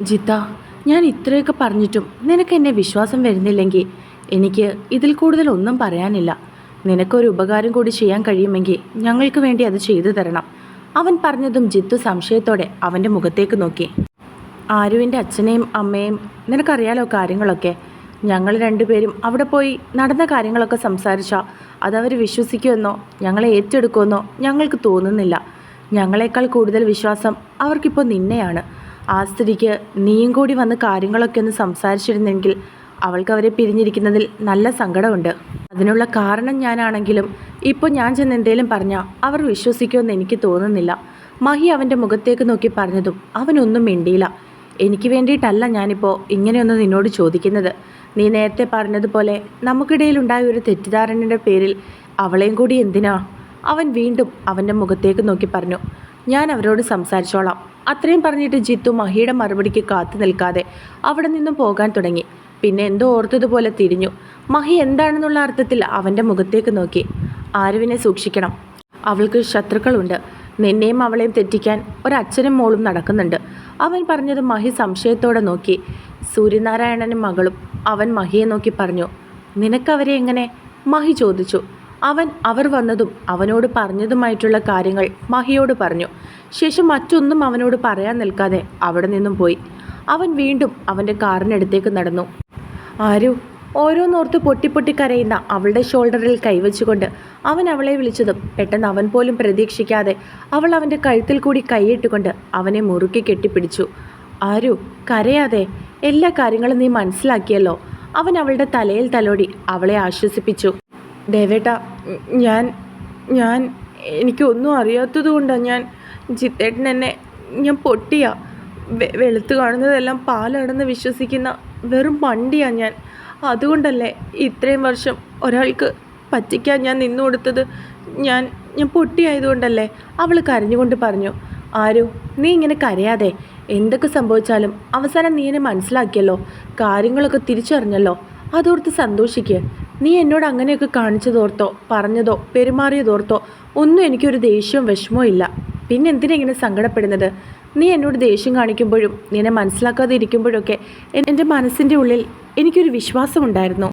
ജിത്ത ഞാൻ ഇത്രയൊക്കെ പറഞ്ഞിട്ടും നിനക്ക് എന്നെ വിശ്വാസം വരുന്നില്ലെങ്കിൽ എനിക്ക് ഇതിൽ കൂടുതൽ ഒന്നും പറയാനില്ല. നിനക്കൊരു ഉപകാരം കൂടി ചെയ്യാൻ കഴിയുമെങ്കിൽ ഞങ്ങൾക്ക് വേണ്ടി അത് ചെയ്തു തരണം. അവൻ പറഞ്ഞതും ജിത്തു സംശയത്തോടെ അവന്റെ മുഖത്തേക്ക് നോക്കി. ആരുവിന്റെ അച്ഛനെയും അമ്മയും നിനക്കറിയാലോ കാര്യങ്ങളൊക്കെ? ഞങ്ങൾ രണ്ടുപേരും അവിടെ പോയി നടന്ന കാര്യങ്ങളൊക്കെ സംസാരിച്ചാൽ അതവർ വിശ്വസിക്കുമെന്നോ ഞങ്ങളെ ഏറ്റെടുക്കുമെന്നോ ഞങ്ങൾക്ക് തോന്നുന്നില്ല. ഞങ്ങളെക്കാൾ കൂടുതൽ വിശ്വാസം അവർക്കിപ്പോൾ നിന്നെയാണ്. ആ സ്ഥിതിക്ക് നീയും കൂടി വന്ന് കാര്യങ്ങളൊക്കെ ഒന്ന് സംസാരിച്ചിരുന്നെങ്കിൽ അവൾക്ക് അവരെ പിരിഞ്ഞിരിക്കുന്നതിൽ നല്ല സങ്കടമുണ്ട്. അതിനുള്ള കാരണം ഞാനാണെങ്കിലും ഇപ്പോൾ ഞാൻ ചെന്ന് എന്തേലും പറഞ്ഞാൽ അവർ വിശ്വസിക്കുമെന്ന് എനിക്ക് തോന്നുന്നില്ല. മഹി അവന്റെ മുഖത്തേക്ക് നോക്കി പറഞ്ഞതും അവനൊന്നും മിണ്ടിയില്ല. എനിക്ക് വേണ്ടിയിട്ടല്ല ഞാനിപ്പോൾ ഇങ്ങനെയൊന്ന് നിന്നോട് ചോദിക്കുന്നത്. നീ നേരത്തെ പറഞ്ഞതുപോലെ നമുക്കിടയിലുണ്ടായ ഒരു തെറ്റിദ്ധാരണയുടെ പേരിൽ അവളെയും കൂടി എന്തിനാ? അവൻ വീണ്ടും അവന്റെ മുഖത്തേക്ക് നോക്കി പറഞ്ഞു. ഞാൻ അവരോട് സംസാരിച്ചോളാം. അത്രയും പറഞ്ഞിട്ട് ജിത്തു മഹിയുടെ മറുപടിക്ക് കാത്തു നിൽക്കാതെ അവിടെ നിന്നും പോകാൻ തുടങ്ങി. പിന്നെ എന്തോ ഓർത്തതുപോലെ തിരിഞ്ഞു. മഹി എന്താണെന്നുള്ള അർത്ഥത്തിൽ അവന്റെ മുഖത്തേക്ക് നോക്കി. ആരുവിനെ സൂക്ഷിക്കണം. അവൾക്ക് ശത്രുക്കളുണ്ട്. നിന്നെയും അവളെയും തെറ്റിക്കാൻ ഒരച്ഛനും മോളും നടക്കുന്നുണ്ട്. അവൻ പറഞ്ഞത് മഹി സംശയത്തോടെ നോക്കി. സൂര്യനാരായണനും മകളും അവൻ മഹിയെ നോക്കി പറഞ്ഞു. നിനക്കവരെ എങ്ങനെ? മഹി ചോദിച്ചു. അവൻ അവർ വന്നതും അവനോട് പറഞ്ഞതുമായിട്ടുള്ള കാര്യങ്ങൾ മഹിയോട് പറഞ്ഞു. ശേഷം മറ്റൊന്നും അവനോട് പറയാൻ നിൽക്കാതെ അവിടെ നിന്നും പോയി. അവൻ വീണ്ടും അവന്റെ കാറിനടുത്തേക്ക് നടന്നു. ആരു ഓരോന്നോർത്ത് പൊട്ടിപ്പൊട്ടി കരയുന്ന അവളുടെ ഷോൾഡറിൽ കൈവച്ചുകൊണ്ട് അവൻ അവളെ വിളിച്ചതും പെട്ടെന്ന് അവൻ പോലും പ്രതീക്ഷിക്കാതെ അവൾ അവന്റെ കഴുത്തിൽ കൂടി കൈയിട്ടുകൊണ്ട് അവനെ മുറുക്കി കെട്ടിപ്പിടിച്ചു. ആരു കരയാതെ എല്ലാ കാര്യങ്ങളും നീ മനസ്സിലാക്കിയല്ലോ. അവൻ അവളുടെ തലയിൽ തലോടി അവളെ ആശ്വസിപ്പിച്ചു. ദേവേട്ട ഞാൻ ഞാൻ എനിക്കൊന്നും അറിയാത്തത് കൊണ്ടാണ് ഞാൻ ജിത്തേട്ടൻ എന്നെ ഞാൻ പൊട്ടിയാ. വെളുത്ത് കാണുന്നതെല്ലാം പാലാണെന്ന് വിശ്വസിക്കുന്ന വെറും വണ്ടിയാണ് ഞാൻ. അതുകൊണ്ടല്ലേ ഇത്രയും വർഷം ഒരാൾക്ക് പറ്റിക്കാൻ ഞാൻ നിന്നു കൊടുത്തത്? ഞാൻ ഞാൻ പൊട്ടിയായതുകൊണ്ടല്ലേ അവൾ കരഞ്ഞുകൊണ്ട് പറഞ്ഞു ആരു നീ ഇങ്ങനെ കരയാതെ. എന്തൊക്കെ സംഭവിച്ചാലും അവസാനം നീ എന്നെ മനസ്സിലാക്കിയല്ലോ. കാര്യങ്ങളൊക്കെ തിരിച്ചറിഞ്ഞല്ലോ. അതോർത്ത് സന്തോഷിക്കുക നീ എന്നോട് അങ്ങനെയൊക്കെ കാണിച്ചതോർത്തോ പറഞ്ഞതോ പെരുമാറിയതോർത്തോ ഒന്നും എനിക്കൊരു ദേഷ്യവും വിഷമവും ഇല്ല. പിന്നെ എന്തിനാ ഇങ്ങനെ സങ്കടപ്പെടുന്നത്? നീ എന്നോട് ദേഷ്യം കാണിക്കുമ്പോഴും നിന്നെ മനസ്സിലാക്കാതെ ഇരിക്കുമ്പോഴൊക്കെ എൻ- എന്റെ മനസ്സിന്റെ ഉള്ളിൽ എനിക്കൊരു വിശ്വാസമുണ്ടായിരുന്നു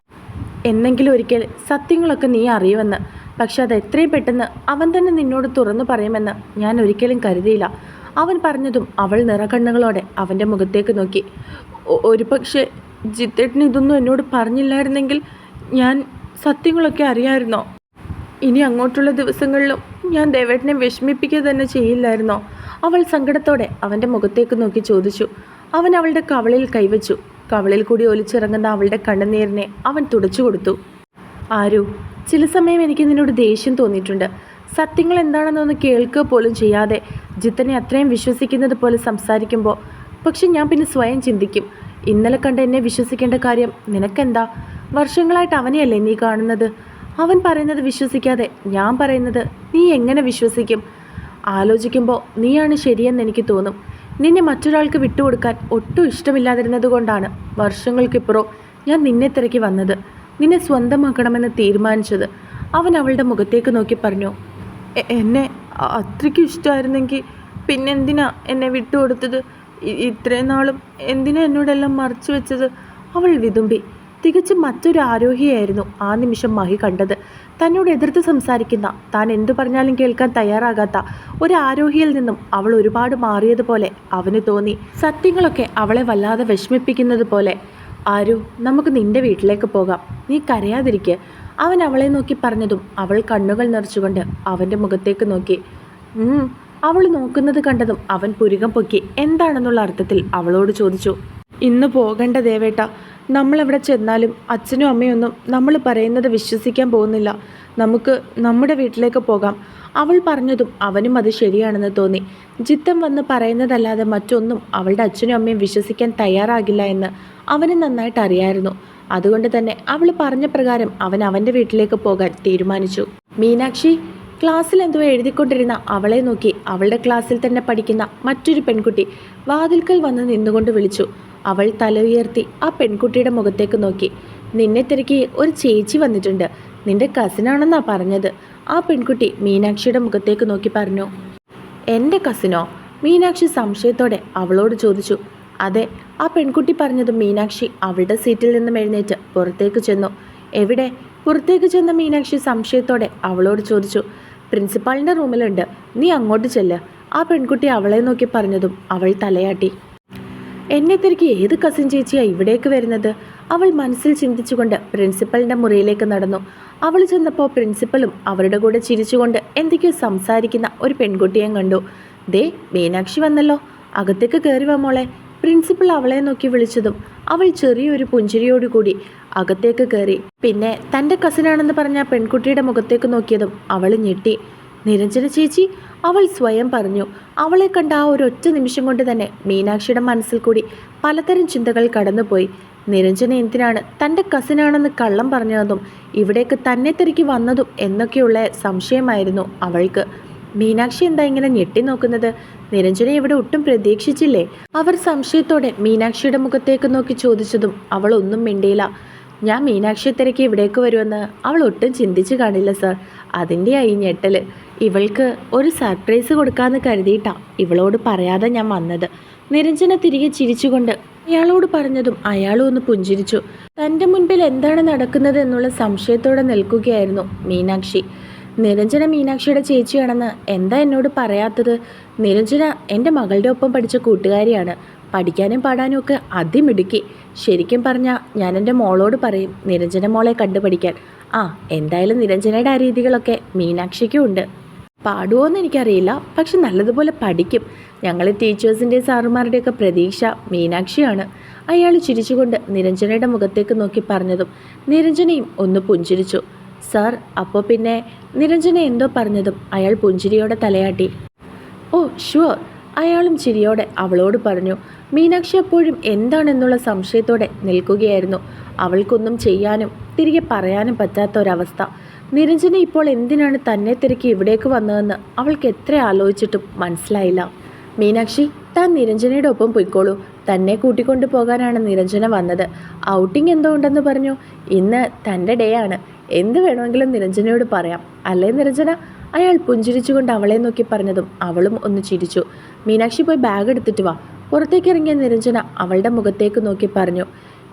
എന്നെങ്കിലും ഒരിക്കൽ സത്യങ്ങളൊക്കെ നീ അറിയുമെന്ന്. പക്ഷെ അത് എത്രയും പെട്ടെന്ന് അവൻ തന്നെ നിന്നോട് തുറന്നു പറയുമെന്ന് ഞാൻ ഒരിക്കലും കരുതിയില്ല. അവൻ പറഞ്ഞതും അവൾ നിറകണ്ണുകളോടെ അവന്റെ മുഖത്തേക്ക് നോക്കി. "ഒ- ഒരു പക്ഷേ ജിത്തേട്ടന് ഇതൊന്നും എന്നോട് പറഞ്ഞില്ലായിരുന്നെങ്കിൽ ഞാൻ സത്യങ്ങളൊക്കെ അറിയാമായിരുന്നോ ഇനി അങ്ങോട്ടുള്ള ദിവസങ്ങളിലും ഞാൻ ദേവേട്ടനെ വിഷമിപ്പിക്കുക തന്നെ ചെയ്യില്ലായിരുന്നോ? അവൾ സങ്കടത്തോടെ അവന്റെ മുഖത്തേക്ക് നോക്കി ചോദിച്ചു. അവൻ അവളുടെ കവളിൽ കൈവച്ചു. കവളിൽ കൂടി ഒലിച്ചിറങ്ങുന്ന അവളുടെ കണ്ണുനീരിനെ അവൻ തുടച്ചു കൊടുത്തു. ആരു ചില സമയം എനിക്ക് നിന്നോട് ദേഷ്യം തോന്നിയിട്ടുണ്ട്. സത്യങ്ങൾ എന്താണെന്നൊന്ന് കേൾക്കുക പോലും ചെയ്യാതെ ജിത്തനെ അത്രയും വിശ്വസിക്കുന്നത് പോലെ സംസാരിക്കുമ്പോൾ പക്ഷെ ഞാൻ പിന്നെ സ്വയം ചിന്തിക്കും. ഇന്നലെ കണ്ട് എന്നെ വിശ്വസിക്കേണ്ട കാര്യം നിനക്കെന്താ? വർഷങ്ങളായിട്ട് അവനെയല്ലേ നീ കാണുന്നത്? അവൻ പറയുന്നത് വിശ്വസിക്കാതെ ഞാൻ പറയുന്നത് നീ എങ്ങനെ വിശ്വസിക്കും? ആലോചിക്കുമ്പോൾ നീയാണ് ശരിയെന്ന് എനിക്ക് തോന്നും. നിന്നെ മറ്റൊരാൾക്ക് വിട്ടുകൊടുക്കാൻ ഒട്ടും ഇഷ്ടമില്ലാതിരുന്നത് കൊണ്ടാണ് വർഷങ്ങൾക്കിപ്പുറം ഞാൻ നിന്നെ തിരക്കി വന്നത്. നിന്നെ സ്വന്തമാക്കണമെന്ന് തീരുമാനിച്ചത്. അവൻ അവളുടെ മുഖത്തേക്ക് നോക്കി പറഞ്ഞു എന്നെ അത്രയ്ക്കും ഇഷ്ടമായിരുന്നെങ്കിൽ പിന്നെന്തിനാ എന്നെ വിട്ടുകൊടുത്തത്? ഇത്രയും നാളും എന്തിനാ എന്നോടെല്ലാം മറച്ചു വെച്ചത്? അവൾ വിതുമ്പി തികച്ചും മറ്റൊരു ആരോഹിയായിരുന്നു ആ നിമിഷം മഹി കണ്ടത്. തന്നോട് എതിർത്ത് സംസാരിക്കുന്ന താൻ എന്തു പറഞ്ഞാലും കേൾക്കാൻ തയ്യാറാകാത്ത ഒരു ആരോഹിയിൽ നിന്നും അവൾ ഒരുപാട് മാറിയതുപോലെ അവന് തോന്നി. സത്യങ്ങളൊക്കെ അവളെ വല്ലാതെ വിഷമിപ്പിക്കുന്നത് പോലെ ആരു നമുക്ക് നിന്റെ വീട്ടിലേക്ക് പോകാം. നീ കരയാതിരിക്കുക അവൻ അവളെ നോക്കി പറഞ്ഞതും അവൾ കണ്ണുകൾ നിറച്ചുകൊണ്ട് അവന്റെ മുഖത്തേക്ക് നോക്കി. അവൾ നോക്കുന്നത് കണ്ടതും അവൻ പുരുകം പൊക്കി. എന്താണെന്നുള്ള അർത്ഥത്തിൽ അവളോട് ചോദിച്ചു. ഇന്ന് പോകണ്ട ദേവേട്ട നമ്മളെവിടെ ചെന്നാലും അച്ഛനും അമ്മയൊന്നും നമ്മൾ പറയുന്നത് വിശ്വസിക്കാൻ പോകുന്നില്ല. നമുക്ക് നമ്മുടെ വീട്ടിലേക്ക് പോകാം. അവൾ പറഞ്ഞതും അവനും അത് ശരിയാണെന്ന് തോന്നി. ജിത്തം വന്ന് പറയുന്നതല്ലാതെ മറ്റൊന്നും അവളുടെ അച്ഛനും അമ്മയും വിശ്വസിക്കാൻ തയ്യാറാകില്ല എന്ന് അവന് നന്നായിട്ട് അറിയായിരുന്നു. അതുകൊണ്ട് തന്നെ അവൾ പറഞ്ഞ പ്രകാരം അവൻ അവന്റെ വീട്ടിലേക്ക് പോകാൻ തീരുമാനിച്ചു. മീനാക്ഷി ക്ലാസ്സിൽ എന്തോ എഴുതിക്കൊണ്ടിരുന്ന അവളെ നോക്കി അവളുടെ ക്ലാസ്സിൽ തന്നെ പഠിക്കുന്ന മറ്റൊരു പെൺകുട്ടി വാതിൽക്കൽ വന്ന് നിന്നുകൊണ്ട് വിളിച്ചു. അവൾ തല ഉയർത്തി ആ പെൺകുട്ടിയുടെ മുഖത്തേക്ക് നോക്കി. നിന്നെ തിരക്കി ഒരു ചേച്ചി വന്നിട്ടുണ്ട്. നിന്റെ കസിനാണെന്നാ പറഞ്ഞത്. ആ പെൺകുട്ടി മീനാക്ഷിയുടെ മുഖത്തേക്ക് നോക്കി പറഞ്ഞു. എന്റെ കസിനോ? മീനാക്ഷി സംശയത്തോടെ അവളോട് ചോദിച്ചു. അതെ ആ പെൺകുട്ടി പറഞ്ഞത് മീനാക്ഷി അവളുടെ സീറ്റിൽ നിന്നും എഴുന്നേറ്റ് പുറത്തേക്ക് ചെന്നു. എവിടെ? പുറത്തേക്ക് ചെന്ന മീനാക്ഷി സംശയത്തോടെ അവളോട് ചോദിച്ചു. പ്രിൻസിപ്പാളിന്റെ റൂമിലുണ്ട്. നീ അങ്ങോട്ട് ചെല്ല്. ആ പെൺകുട്ടി അവളെ നോക്കി പറഞ്ഞതും അവൾ തലയാട്ടി. എന്നെ തിരികെ ഏത് കസിൻ ചേച്ചിയാ ഇവിടേക്ക് വരുന്നത്? അവൾ മനസ്സിൽ ചിന്തിച്ചുകൊണ്ട് പ്രിൻസിപ്പലിന്റെ മുറിയിലേക്ക് നടന്നു. അവൾ ചെന്നപ്പോൾ പ്രിൻസിപ്പലും അവരുടെ കൂടെ ചിരിച്ചുകൊണ്ട് എന്തൊക്കെയോ സംസാരിക്കുന്ന ഒരു പെൺകുട്ടിയെ കണ്ടു. ദേ മീനാക്ഷി വന്നല്ലോ. അകത്തേക്ക് കയറി വാ മോളെ. പ്രിൻസിപ്പൽ അവളെ നോക്കി വിളിച്ചതും അവൾ ചെറിയൊരു പുഞ്ചിരിയോടുകൂടി അകത്തേക്ക് കയറി പിന്നെ തന്റെ കസിനാണെന്ന് പറഞ്ഞ പെൺകുട്ടിയുടെ മുഖത്തേക്ക് നോക്കിയതും അവൾ ഞെട്ടി. നിരഞ്ജന ചേച്ചി അവൾ സ്വയം പറഞ്ഞു. അവളെ കണ്ട ആ ഒരൊറ്റ നിമിഷം കൊണ്ട് തന്നെ മീനാക്ഷിയുടെ മനസ്സിൽ കൂടി പലതരം ചിന്തകൾ കടന്നുപോയി. നിരഞ്ജന എന്തിനാണ് തന്റെ കസിനാണെന്ന് കള്ളം പറഞ്ഞതും ഇവിടേക്ക് തന്നെ തിരക്കി വന്നതും എന്നൊക്കെയുള്ള സംശയമായിരുന്നു അവൾക്ക്. മീനാക്ഷി എന്താ ഇങ്ങനെ ഞെട്ടി നോക്കുന്നത്? നിരഞ്ജന ഇവിടെ ഒട്ടും പ്രതീക്ഷിച്ചില്ലേ? അവർ സംശയത്തോടെ മീനാക്ഷിയുടെ മുഖത്തേക്ക് നോക്കി ചോദിച്ചതും അവൾ ഒന്നും മിണ്ടിയില്ല. ഞാൻ മീനാക്ഷി തിരക്കി ഇവിടേക്ക് വരുമെന്ന് അവൾ ഒട്ടും ചിന്തിച്ചു കാണില്ല സാർ. അതിന്റെയായി ഞെട്ടൽ ഇവൾക്ക് ഒരു സർപ്രൈസ് കൊടുക്കാമെന്ന് കരുതിയിട്ടാ ഇവളോട് പറയാതെ ഞാൻ വന്നത്. നിരഞ്ജന തിരികെ ചിരിച്ചുകൊണ്ട് അയാളോട് പറഞ്ഞതും അയാളും ഒന്ന് പുഞ്ചിരിച്ചു. തന്റെ മുൻപിൽ എന്താണ് നടക്കുന്നത് എന്നുള്ള സംശയത്തോടെ നിൽക്കുകയായിരുന്നു മീനാക്ഷി. നിരഞ്ജന മീനാക്ഷിയുടെ ചേച്ചിയാണെന്ന് എന്താ എന്നോട് പറയാത്തത്? നിരഞ്ജന എന്റെ മകളുടെ ഒപ്പം പഠിച്ച കൂട്ടുകാരിയാണ്. പഠിക്കാനും പാടാനും ഒക്കെ അതിമിടുക്കി. ശരിക്കും പറഞ്ഞാൽ ഞാൻ എന്റെ മോളോട് പറയും നിരഞ്ജന മോളെ കണ്ടുപഠിക്കാൻ. ആ എന്തായാലും നിരഞ്ജനയുടെ ആ രീതികളൊക്കെ മീനാക്ഷിക്കും ഉണ്ട്. പാടുമോയെന്ന് എനിക്കറിയില്ല. പക്ഷെ നല്ലതുപോലെ പഠിക്കും. ഞങ്ങളെ ടീച്ചേഴ്സിന്റെ സാറുമാരുടെയൊക്കെ പ്രതീക്ഷ മീനാക്ഷിയാണ്. അയാൾ ചിരിച്ചുകൊണ്ട് നിരഞ്ജനയുടെ മുഖത്തേക്ക് നോക്കി പറഞ്ഞതും നിരഞ്ജനയും ഒന്ന് പുഞ്ചിരിച്ചു. സാർ അപ്പോൾ പിന്നെ? നിരഞ്ജന എന്തോ പറഞ്ഞതും അയാൾ പുഞ്ചിരിയോടെ തലയാട്ടി. Oh sure. അയാളും ചിരിയോടെ അവളോട് പറഞ്ഞു. മീനാക്ഷി അപ്പോഴും എന്താണെന്നുള്ള സംശയത്തോടെ നിൽക്കുകയായിരുന്നു. അവൾക്കൊന്നും ചെയ്യാനും തിരികെ പറയാനും പറ്റാത്ത ഒരവസ്ഥ. നിരഞ്ജന ഇപ്പോൾ എന്തിനാണ് തന്നെ തിരക്കി ഇവിടേക്ക് വന്നതെന്ന് അവൾക്ക് എത്ര ആലോചിച്ചിട്ടും മനസ്സിലായില്ല. മീനാക്ഷി താൻ നിരഞ്ജനയുടെ ഒപ്പം പൊയ്ക്കോളൂ. തന്നെ കൂട്ടിക്കൊണ്ടു പോകാനാണ് നിരഞ്ജന വന്നത്. ഔട്ടിംഗ് എന്തോ ഉണ്ടെന്ന് പറഞ്ഞു. ഇന്ന് തന്റെ ഡേ ആണ്. എന്ത് വേണമെങ്കിലും നിരഞ്ജനയോട് പറയാം. അല്ലേ നിരഞ്ജന? അയാൾ പുഞ്ചിരിച്ചുകൊണ്ട് അവളെ നോക്കി പറഞ്ഞതും അവളും ഒന്ന് ചിരിച്ചു. മീനാക്ഷി പോയി ബാഗ് എടുത്തിട്ട് വാ. പുറത്തേക്ക് ഇറങ്ങിയ നിരഞ്ജന അവളുടെ മുഖത്തേക്ക് നോക്കി പറഞ്ഞു.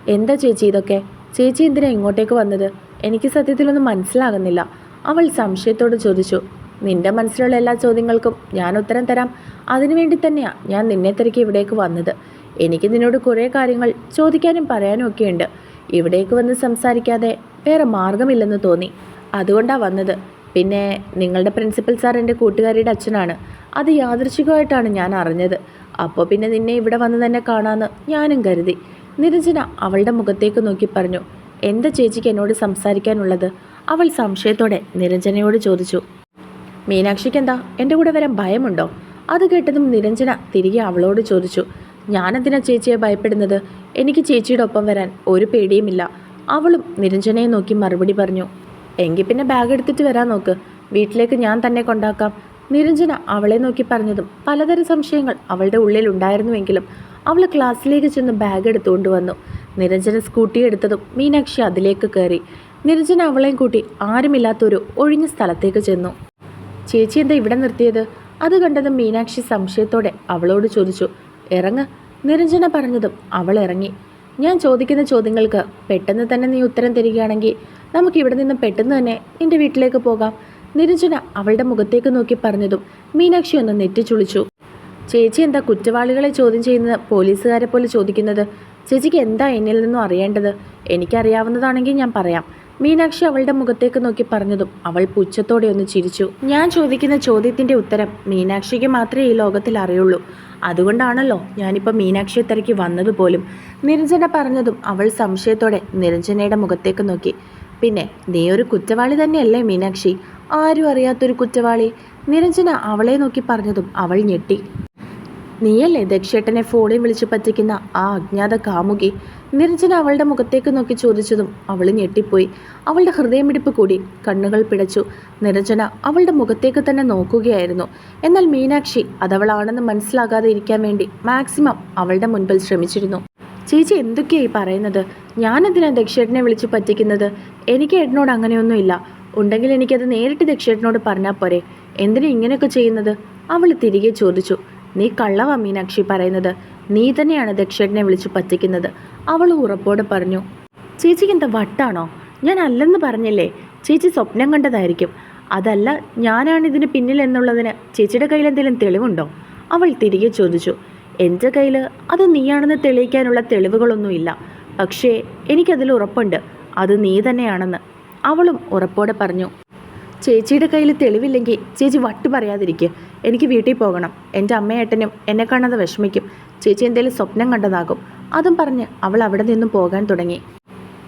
എന്താ ചേച്ചി ഇതൊക്കെ? ചേച്ചി എന്തിനാ ഇങ്ങോട്ടേക്ക് വന്നത്? എനിക്ക് സത്യത്തിലൊന്നും മനസ്സിലാകുന്നില്ല. അവൾ സംശയത്തോട് ചോദിച്ചു നിന്റെ മനസ്സിലുള്ള എല്ലാ ചോദ്യങ്ങൾക്കും ഞാൻ ഉത്തരം തരാം. അതിനുവേണ്ടി തന്നെയാ ഞാൻ നിന്നെ തിരക്കി ഇവിടേക്ക് വന്നത്. എനിക്ക് നിന്നോട് കുറേ കാര്യങ്ങൾ ചോദിക്കാനും പറയാനും ഒക്കെ ഉണ്ട്. ഇവിടേക്ക് വന്ന് സംസാരിക്കാതെ വേറെ മാർഗമില്ലെന്ന് തോന്നി. അതുകൊണ്ടാണ് വന്നത്. പിന്നെ നിങ്ങളുടെ പ്രിൻസിപ്പൽ സാർ എന്റെ കൂട്ടുകാരിയുടെ അച്ഛനാണ്. അത് യാദൃശികമായിട്ടാണ് ഞാൻ അറിഞ്ഞത്. അപ്പോൾ പിന്നെ നിന്നെ ഇവിടെ വന്ന് തന്നെ കാണാമെന്ന് ഞാനും കരുതി. നിരഞ്ജന അവളുടെ മുഖത്തേക്ക് നോക്കി പറഞ്ഞു എന്താ ചേച്ചിക്ക് എന്നോട് സംസാരിക്കാനുള്ളത്? അവൾ സംശയത്തോടെ നിരഞ്ജനയോട് ചോദിച്ചു. മീനാക്ഷിക്ക് എന്താ എന്റെ കൂടെ വരാൻ ഭയമുണ്ടോ? അത് കേട്ടതും നിരഞ്ജന തിരികെ അവളോട് ചോദിച്ചു. ഞാനെന്തിനാ ചേച്ചിയെ ഭയപ്പെടുന്നത്? എനിക്ക് ചേച്ചിയുടെ ഒപ്പം വരാൻ ഒരു പേടിയുമില്ല. അവളും നിരഞ്ജനയെ നോക്കി മറുപടി പറഞ്ഞു. എങ്കിൽ പിന്നെ ബാഗ് എടുത്തിട്ട് വരാൻ നോക്ക്. വീട്ടിലേക്ക് ഞാൻ തന്നെ കൊണ്ടാക്കാം. നിരഞ്ജന അവളെ നോക്കി പറഞ്ഞതും പലതരം സംശയങ്ങൾ അവളുടെ ഉള്ളിൽ ഉണ്ടായിരുന്നുവെങ്കിലും അവൾ ക്ലാസ്സിലേക്ക് ചെന്ന് ബാഗ് എടുത്തുകൊണ്ട് വന്നു. നിരഞ്ജന സ്കൂട്ടി എടുത്തതും മീനാക്ഷി അതിലേക്ക് കയറി. നിരഞ്ജന അവളെയും കൂട്ടി ആരുമില്ലാത്തൊരു ഒഴിഞ്ഞ സ്ഥലത്തേക്ക് ചെന്നു. ചേച്ചി എന്താ ഇവിടെ നിർത്തിയത്? അത് കണ്ടതും മീനാക്ഷി സംശയത്തോടെ അവളോട് ചോദിച്ചു. ഇറങ്ങ് നിരഞ്ജന പറഞ്ഞതും അവൾ ഇറങ്ങി. ഞാൻ ചോദിക്കുന്ന ചോദ്യങ്ങൾക്ക് പെട്ടെന്ന് തന്നെ നീ ഉത്തരം തരികയാണെങ്കിൽ നമുക്ക് ഇവിടെ നിന്ന് പെട്ടെന്ന് തന്നെ നിന്റെ വീട്ടിലേക്ക് പോകാം നിരഞ്ജന അവളുടെ മുഖത്തേക്ക് നോക്കി പറഞ്ഞതും മീനാക്ഷി ഒന്ന് നെറ്റിച്ചുളിച്ചു. ചേച്ചി എന്താ കുറ്റവാളികളെ ചോദ്യം ചെയ്യുന്നത്? പോലീസുകാരെ പോലെ ചോദിക്കുന്നത്? ചേച്ചിക്ക് എന്താ എന്നിൽ നിന്നും അറിയേണ്ടത്? എനിക്കറിയാവുന്നതാണെങ്കിൽ ഞാൻ പറയാം. മീനാക്ഷി അവളുടെ മുഖത്തേക്ക് നോക്കി പറഞ്ഞതും അവൾ പുച്ഛത്തോടെ ഒന്ന് ചിരിച്ചു. ഞാൻ ചോദിക്കുന്ന ചോദ്യത്തിന്റെ ഉത്തരം മീനാക്ഷിക്ക് മാത്രമേ ഈ ലോകത്തിൽ അറിയുള്ളൂ. അതുകൊണ്ടാണല്ലോ ഞാനിപ്പോൾ മീനാക്ഷിയെ തിരക്കി വന്നതുപോലും നിരഞ്ജന പറഞ്ഞതും അവൾ സംശയത്തോടെ നിരഞ്ജനയുടെ മുഖത്തേക്ക് നോക്കി. പിന്നെ നീ ഒരു കുറ്റവാളി തന്നെയല്ലേ മീനാക്ഷി? ആരും അറിയാത്തൊരു കുറ്റവാളി? നിരഞ്ജന അവളെ നോക്കി പറഞ്ഞതും അവൾ ഞെട്ടി. നീയല്ലേ ദക്ഷേട്ടനെ ഫോണിൽ വിളിച്ച് പറ്റിക്കുന്ന ആ അജ്ഞാത കാമുകി? നിരഞ്ജന അവളുടെ മുഖത്തേക്ക് നോക്കി ചോദിച്ചതും അവൾ ഞെട്ടിപ്പോയി. അവളുടെ ഹൃദയമിടിപ്പ് കൂടി കണ്ണുകൾ പിടച്ചു. നിരഞ്ജന അവളുടെ മുഖത്തേക്ക് തന്നെ നോക്കുകയായിരുന്നു. എന്നാൽ മീനാക്ഷി അതവളാണെന്ന് മനസ്സിലാകാതെ ഇരിക്കാൻ വേണ്ടി മാക്സിമം അവളുടെ മുൻപിൽ ശ്രമിച്ചിരുന്നു. ചേച്ചി എന്തൊക്കെയായി പറയുന്നത്? ഞാനെന്തിനാണ് ദക്ഷേട്ടനെ വിളിച്ച് പറ്റിക്കുന്നത്? എനിക്ക് ഏട്ടനോട് അങ്ങനെയൊന്നുമില്ല. ഉണ്ടെങ്കിൽ എനിക്കത് നേരിട്ട് ദക്ഷേട്ടനോട് പറഞ്ഞാൽ പോരെ. എന്തിനാ ഇങ്ങനെയൊക്കെ ചെയ്യുന്നത്? അവൾ തിരികെ ചോദിച്ചു. നീ കള്ളവാ മീനാക്ഷി പറയുന്നത്. നീ തന്നെയാണ് ദക്ഷേട്ടനെ വിളിച്ച് പറ്റിക്കുന്നത്. അവൾ ഉറപ്പോടെ പറഞ്ഞു ചേച്ചിക്ക് എന്താ വട്ടാണോ? ഞാൻ അല്ലെന്ന് പറഞ്ഞില്ലേ? ചേച്ചി സ്വപ്നം കണ്ടതായിരിക്കും. അതല്ല ഞാനാണ് ഇതിന് പിന്നിൽ എന്നുള്ളതിന് ചേച്ചിയുടെ കയ്യിൽ എന്തെങ്കിലും തെളിവുണ്ടോ? അവൾ തിരികെ ചോദിച്ചു എന്റെ കയ്യിൽ അത് നീയാണെന്ന് തെളിയിക്കാനുള്ള തെളിവുകളൊന്നുമില്ല. പക്ഷേ എനിക്കതിൽ ഉറപ്പുണ്ട്. അത് നീ തന്നെയാണെന്ന്. അവളും ഉറപ്പോടെ പറഞ്ഞു ചേച്ചിയുടെ കയ്യിൽ തെളിവില്ലെങ്കിൽ ചേച്ചി വട്ട് പറയാതിരിക്കുക എനിക്ക് വീട്ടിൽ പോകണം. എന്റെ അമ്മയേട്ടനും എന്നെ കാണാതെ വിഷമിക്കും. ചേച്ചി എന്തെങ്കിലും സ്വപ്നം കണ്ടതാകും. അതും പറഞ്ഞ് അവൾ അവിടെ നിന്നും പോകാൻ തുടങ്ങി.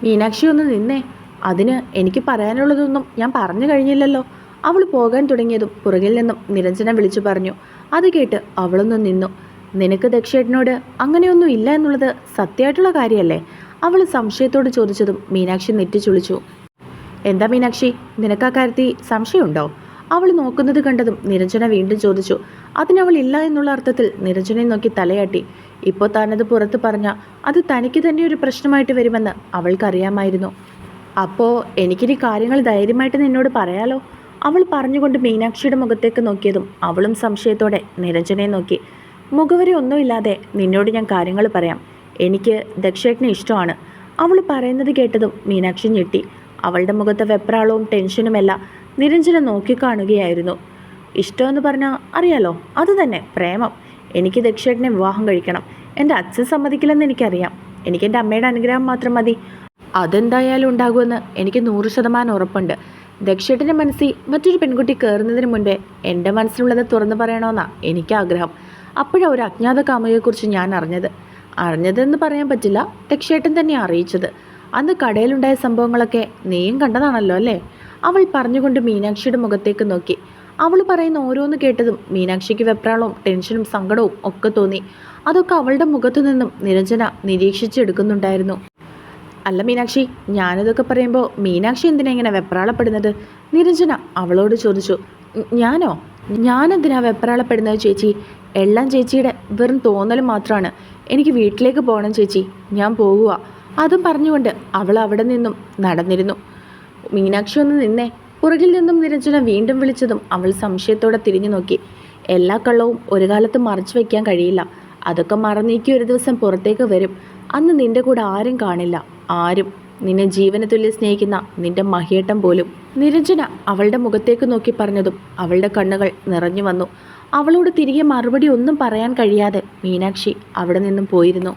മീനാക്ഷി ഒന്ന് നിന്നേ. അതിന് എനിക്ക് പറയാനുള്ളതൊന്നും ഞാൻ പറഞ്ഞു കഴിഞ്ഞില്ലല്ലോ. അവൾ പോകാൻ തുടങ്ങിയതും പുറകിൽ നിന്നും നിരഞ്ജന വിളിച്ചു പറഞ്ഞു. അത് കേട്ട് അവളൊന്ന് നിന്നു. നിനക്ക് ദക്ഷേട്ടനോട് അങ്ങനെയൊന്നും ഇല്ല എന്നുള്ളത് സത്യമായിട്ടുള്ള കാര്യമല്ലേ? അവൾ സംശയത്തോട് ചോദിച്ചതും മീനാക്ഷി നെറ്റിച്ചുളിച്ചു. എന്താ മീനാക്ഷി നിനക്ക് കാര്യത്തിൽ സംശയമുണ്ടോ? അവൾ നോക്കുന്നത് കണ്ടതും നിരഞ്ജന വീണ്ടും ചോദിച്ചു അതിനവൾ ഇല്ല എന്നുള്ള അർത്ഥത്തിൽ നിരഞ്ജനെ നോക്കി തലയാട്ടി. ഇപ്പോൾ താനത് പുറത്ത് പറഞ്ഞ അത് തനിക്ക് തന്നെ ഒരു പ്രശ്നമായിട്ട് വരുമെന്ന് അവൾക്കറിയാമായിരുന്നു. അപ്പോൾ എനിക്കിനി കാര്യങ്ങൾ ധൈര്യമായിട്ട് നിന്നോട് പറയാലോ? അവൾ പറഞ്ഞുകൊണ്ട് മീനാക്ഷിയുടെ മുഖത്തേക്ക് നോക്കിയതും അവളും സംശയത്തോടെ നിരഞ്ജനെ നോക്കി. മുഖവരി ഒന്നുമില്ലാതെ നിന്നോട് ഞാൻ കാര്യങ്ങൾ പറയാം. എനിക്ക് ദക്ഷേട്ടനെ ഇഷ്ടമാണ്. അവൾ പറയുന്നത് കേട്ടതും മീനാക്ഷി ഞെട്ടി. അവളുടെ മുഖത്തെ വെപ്രാളവും ടെൻഷനുമെല്ലാം നിരഞ്ജന നോക്കിക്കാണുകയായിരുന്നു ഇഷ്ടമെന്ന് പറഞ്ഞാൽ അറിയാലോ അതുതന്നെ പ്രേമം. എനിക്ക് ദക്ഷേട്ടനെ വിവാഹം കഴിക്കണം. എന്റെ അച്ഛൻ സമ്മതിക്കില്ലെന്ന് എനിക്കറിയാം. എനിക്ക് എന്റെ അമ്മയുടെ അനുഗ്രഹം മാത്രം മതി. അതെന്തായാലും ഉണ്ടാകുമെന്ന് എനിക്ക് നൂറ് ശതമാനം ഉറപ്പുണ്ട്. ദക്ഷേട്ടന്റെ മനസ്സിൽ മറ്റൊരു പെൺകുട്ടി കയറുന്നതിന് മുൻപേ എന്റെ മനസ്സിലുള്ളത് തുറന്നു പറയണമെന്നാണ് എനിക്ക് ആഗ്രഹം. അപ്പോഴാണ് ഒരു അജ്ഞാത കാമയെക്കുറിച്ച് ഞാൻ അറിഞ്ഞത്. അറിഞ്ഞതെന്ന് പറയാൻ പറ്റില്ല ദക്ഷേട്ടൻ തന്നെ അറിയിച്ചത്. അന്ന് കടയിലുണ്ടായ സംഭവങ്ങളൊക്കെ നീയും കണ്ടതാണല്ലോ അല്ലേ? അവൾ പറഞ്ഞുകൊണ്ട് മീനാക്ഷിയുടെ മുഖത്തേക്ക് നോക്കി. അവൾ പറയുന്ന ഓരോന്ന് കേട്ടതും മീനാക്ഷിക്ക് വെപ്രാളവും ടെൻഷനും സങ്കടവും ഒക്കെ തോന്നി. അതൊക്കെ അവളുടെ മുഖത്തു നിന്നും നിരഞ്ജന നിരീക്ഷിച്ചെടുക്കുന്നുണ്ടായിരുന്നു. അല്ല മീനാക്ഷി ഞാനിതൊക്കെ പറയുമ്പോൾ മീനാക്ഷി എന്തിനാ ഇങ്ങനെ വെപ്രാളപ്പെടുന്നത്? നിരഞ്ജന അവളോട് ചോദിച്ചു. "ഉം, ഞാനോ? ഞാനെന്തിനാ വെപ്രാളപ്പെടുന്നത് ചേച്ചി? എല്ലാം ചേച്ചിയുടെ വെറും തോന്നൽ മാത്രമാണ് എനിക്ക് വീട്ടിലേക്ക് പോകണം ചേച്ചി. ഞാൻ പോകുക അതും പറഞ്ഞുകൊണ്ട് അവൾ അവിടെ നിന്നും നടന്നിരുന്നു. മീനാക്ഷി ഒന്ന് നിന്നേ. പുറകിൽ നിന്നും നിരഞ്ജന വീണ്ടും വിളിച്ചതും അവൾ സംശയത്തോടെ തിരിഞ്ഞു നോക്കി. എല്ലാ കള്ളവും ഒരു കാലത്ത് മറച്ചു വയ്ക്കാൻ കഴിയില്ല. അതൊക്കെ മറന്നേക്കി ഒരു ദിവസം പുറത്തേക്ക് വരും. അന്ന് നിന്റെ കൂടെ ആരും കാണില്ല. ആരും. നിന്നെ ജീവന തുല്യം സ്നേഹിക്കുന്ന നിന്റെ മഹിയേട്ടം പോലും. നിരഞ്ജന അവളുടെ മുഖത്തേക്ക് നോക്കി പറഞ്ഞതും അവളുടെ കണ്ണുകൾ നിറഞ്ഞു വന്നു. അവളോട് തിരികെ മറുപടി ഒന്നും പറയാൻ കഴിയാതെ മീനാക്ഷി അവിടെ നിന്നും പോയിരുന്നു.